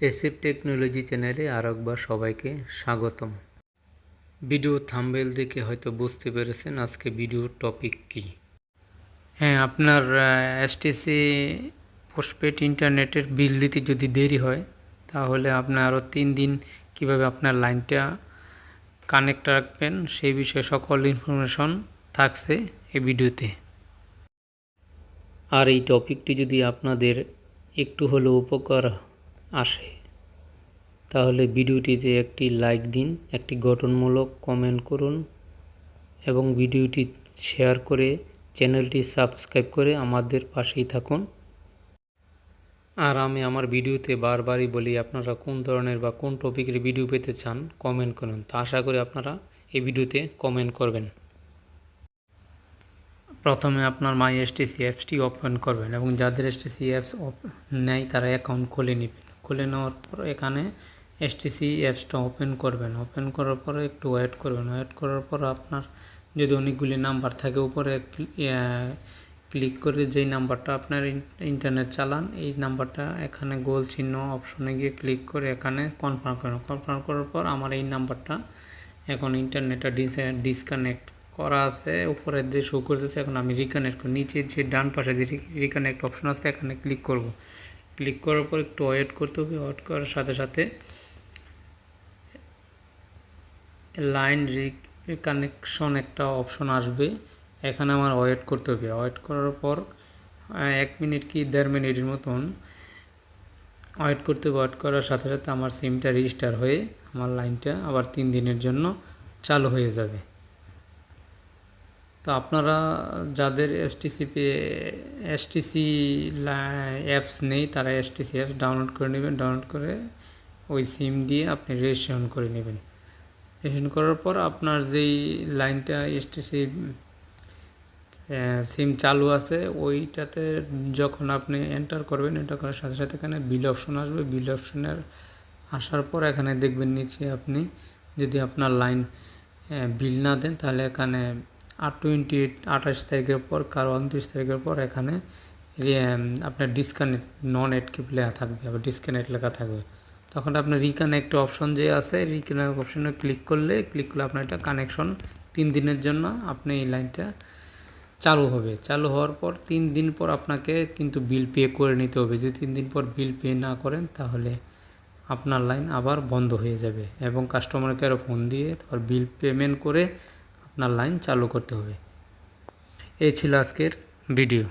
এসিপ technology চ্যানেলে আর একবার সবাইকে স্বাগতম। ভিডিও থাম্বেল দেখে হয়তো বুঝতে পেরেছেন আজকে ভিডিওর টপিক কি। হ্যাঁ আপনার এসটিসি পোস্টপেড ইন্টারনেটের বিল দিতে যদি দেরি হয়, তাহলে আপনার আরও তিন দিন কীভাবে আপনার লাইনটা কানেক্ট রাখবেন, সেই বিষয়ে সকল ইনফরমেশন থাকছে এই ভিডিওতে। আর এই টপিকটি যদি আপনাদের একটু হলেও উপকার আসে। তাহলে ভিডিওটিতে একটি লাইক দিন, একটি গঠনমূলক কমেন্ট করুন এবং ভিডিওটি শেয়ার করে চ্যানেলটি সাবস্ক্রাইব করে আমাদের পাশেই থাকুন। আর আমি আমার ভিডিওতে বারবারই বলি, আপনারা কোন ধরনের বা কোন টপিকের ভিডিও পেতে চান কমেন্ট করুন। তা আশা করি আপনারা এই ভিডিওতে কমেন্ট করবেন। প্রথমে আপনার মাই এসটিসি অ্যাপসটি ওপেন করবেন এবং যাদের এসটিসি অ্যাপস নেই, তারা অ্যাকাউন্ট খুলে নেবেন। খুলে নেওয়ার পর এখানে এসটিসি অ্যাপসটা ওপেন করবেন। ওপেন করার পরে একটু ওয়েট করবেন। ওয়েট করার পর আপনার যদি অনেকগুলি নাম্বার থাকে, উপরে ক্লিক করে যেই নাম্বারটা আপনার ইন্টারনেট চালান, এই নাম্বারটা এখানে গোল চিহ্ন অপশনে গিয়ে ক্লিক করে এখানে কনফার্ম করেন কনফার্ম করার পর আমার এই নাম্বারটা এখন ইন্টারনেটটা ডিসকানেক্ট করা আছে। উপরে যে শো করতেছে, এখন আমি রিকানেক্ট করি নিচে যে ডান পাশে যে রিকানেক্ট অপশন আছে, এখানে ক্লিক করব। ক্লিক করার পর একটু ওয়েট করতে হবে ওয়েট করার সাথে সাথে লাইন রিকানেকশন একটা অপশন আসবে। এখানে আমার ওয়েট করতে হবে। ওয়েট করার পর এক মিনিট কি দেড় মিনিটের মতন ওয়েট করতে ওয়েট করার সাথে সাথে আমার সিমটা রেজিস্টার হয়ে, আমার লাইনটা আবার তিন দিনের জন্য চালু হয়ে যাবে। তো আপনারা যাদের এসটিসি এসটিসি অ্যাপস নেই, তারা এসটিসি অ্যাপস ডাউনলোড করে নেবেন ডাউনলোড করে ওই সিম দিয়ে আপনি রেজিস্ট্রেশন করে নেবেন। রেজিস্ট্রেশন করার পর আপনার যেই লাইনটা এসটিসি সিম চালু আছে, ওইটাতে যখন আপনি এন্টার করবেন এন্টার করার সাথে সাথে এখানে বিল অপশন আসবে। বিল অপশনের আসার পর এখানে দেখবেন নিচে আপনি যদি আপনার লাইন বিল না দেন, তাহলে এখানে আর টোয়েন্টি এইট আঠাশ তারিখের পর, কারও উনত্রিশ তারিখের পর এখানে আপনার ডিসকানেক্ট নন এডকিপ লেখা থাকবে, আবার ডিসকানেক্ট লেখা থাকবে। তখন আপনার রিকানেক্ট অপশন যে আছে রিকানেক্ট অপশনে ক্লিক করলে ক্লিক করলে আপনার একটা কানেকশন তিন দিনের জন্য আপনি এই লাইনটা চালু হবে। চালু হওয়ার পর তিন দিন পর আপনাকে কিন্তু বিল পে করে নিতে হবে। যদি তিন দিন পর বিল পে না করেন, তাহলে আপনার লাইন আবার বন্ধ হয়ে যাবে। এবং কাস্টমার কেয়ারও ফোন দিয়ে তারপর বিল পেমেন্ট করে আপনার লাইন চালু করতে হবে। এই ছিল আজকের ভিডিও।